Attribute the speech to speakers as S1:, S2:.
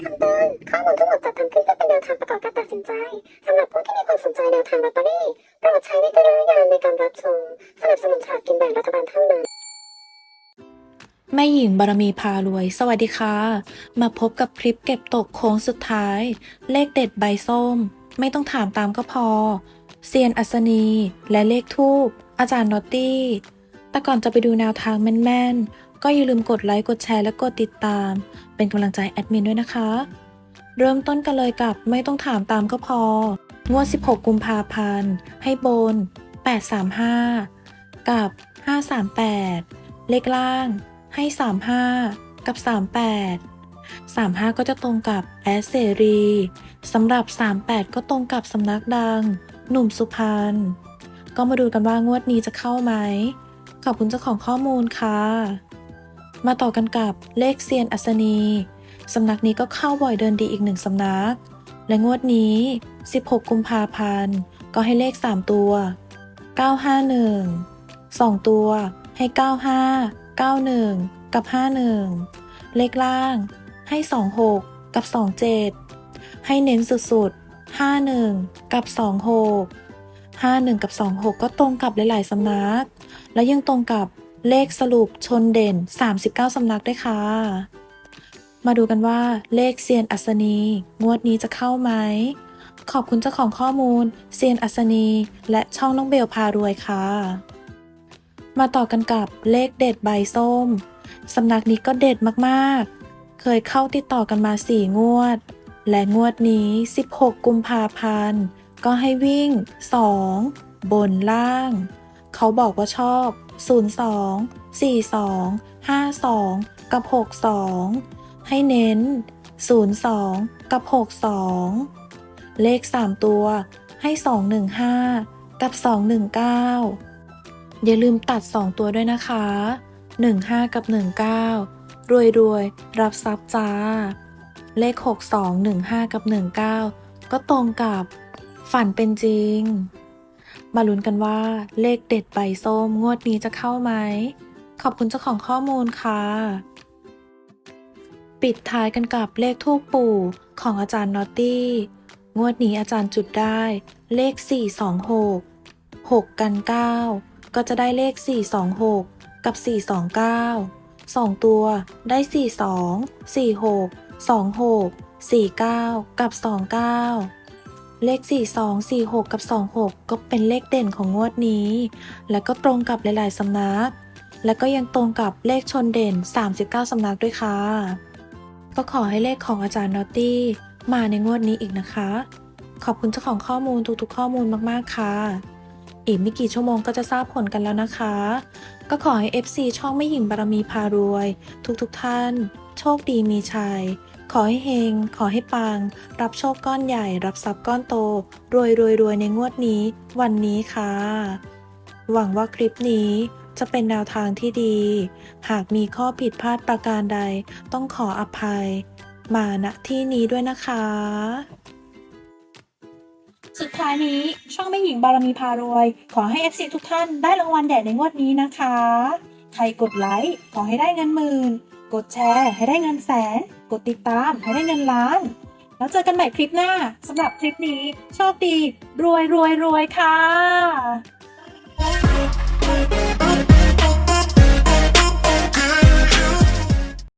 S1: คำเตือนข้อมูลทั้งหมดจัดทำขึ้นเพื่อเป็นแนวทางประกอบการตัดสินใจสำหรับผู้ที่มีความสนใจแนวทางลอตเตอรี่โปรดใช้วิจารณญาณในการรับชมสนับสนุนฉลากกินแบ่งรัฐบาลเท่านั้น
S2: แม่หญิงบารมีพารวย สวัสดีค่ะ มาพบกับคลิปเก็บตกโค้งสุดท้าย เลขเด็ดใบส้ม ไม่ต้องถามตามก็พอ เซียนอัศนี และเลขทูบอาจารย์นอตตี้ แต่ก่อนจะไปดูแนวทางแม่นๆ ก็อย่าลืมกดไลค์ กดแชร์ และกดติดตาม เป็นกำลังใจแอดมินด้วยนะคะ เริ่มต้นกันเลยกับไม่ต้องถามตามก็พอ งวด 16 กุมภาพันธ์ ให้บน 835 กับ 538 เลขล่าง ให้ 35 กับ 38 35 ก็จะตรงกับแอสเซรีสำหรับ 38 ก็ตรงกับสำนักดัง หนุ่มสุพรรณก็มาดูกันว่างวดนี้จะเข้าไหม ขอบคุณเจ้าของข้อมูลค่ะ มาต่อกันกับเลขเซียนอัศนีสำนักนี้ก็เข้าบ่อยเดินดีอีกหนึ่งสำนัก และงวดนี้ 16 กุมภาพันธ์ ก็ให้เลข 3 ตัว 951 2 ตัวให้ 95 91 กับ 51 เลขล่างให้ 26 กับ 27 ให้เน้นสุดๆ 51 กับ 26 51 กับ 26 ก็ตรงกับหลาย ๆ สำนัก และยังตรงกับ เลขสรุปชนเด่น 39 สำนักด้วยค่ะ มาดูกันว่าเลขเซียนอัศนี งวดนี้จะเข้าไหม ขอบคุณเจ้าของข้อมูล เซียนอัศนี และช่องน้องเบลพารวยค่ะ มาต่อกันกับเลขเด็ดใบส้ม สำนักนี้ก็เด็ดมากๆ เคยเข้าติดต่อกันมา 4 งวด และงวดนี้ 16 กุมภาพันธ์ ก็ให้วิ่ง 2 บนล่าง เขาบอกว่าชอบ 02 42 52 กับ 62 ให้เน้น 02 กับ 62 เลข 3 ตัวให้ 215 กับ 219 อย่าลืมตัด 2 ตัวด้วยนะคะ 15 กับ 19 รวยรวยรับทรัพย์จ้า เลข 62 15 กับ 19 ก็ตรงกับฝันเป็นจริง มาลุ้นกันว่าเลขเด็ดใบส้มงวดนี้จะเข้าไหม ขอบคุณเจ้าของข้อมูลค่ะ ปิดท้ายกันกับเลขทูปปู่ของอาจารย์นอตตี้ งวดนี้อาจารย์จุดได้ เลข 426 6 กัน 9 ก็จะได้เลข 426 กับ 429 2 ตัวได้ 42 46 26 49 กับ 29 เลข 42 46 กับ 26 ก็เป็นเลขเด่นของงวดนี้ และก็ตรงกับหลาย ๆ สำนัก และก็ยังตรงกับเลขชนเด่น 39 สำนักด้วยค่ะ ก็ขอให้เลขของอาจารย์นอตตี้มาในงวดนี้อีกนะคะ ขอบคุณเจ้าของข้อมูลทุกๆ ข้อมูลมากๆ ค่ะ อีกไม่กี่ชั่วโมงก็จะทราบผลกันแล้วนะคะ ก็ขอให้ FC ช่องไม่หญิงบารมีพารวย ทุกๆท่าน โชคดีมีชัย ขอให้เฮง ขอให้ปัง รับโชคก้อนใหญ่ รับทรัพย์ก้อนโต รวยรวยรวยในงวดนี้ วันนี้ค่ะ หวังว่าคลิปนี้จะเป็นแนวทางที่ดี หากมีข้อผิดพลาดประการใด ต้องขออภัย มาณที่นี้ด้วยนะคะ สุดท้ายนี้ช่องแม่หญิงบารมีพารวย ขอให้ FC ทุกท่านได้รางวัลใหญ่ในงวดนี้นะคะ ใครกดไลค์ขอให้ได้เงินหมื่น กดแชร์ให้ได้เงินแสน กดติดตามให้ได้เงินล้าน แล้วเจอกันใหม่คลิปหน้าสำหรับคลิปนี้ โชคดี รวยรวยรวยค่ะ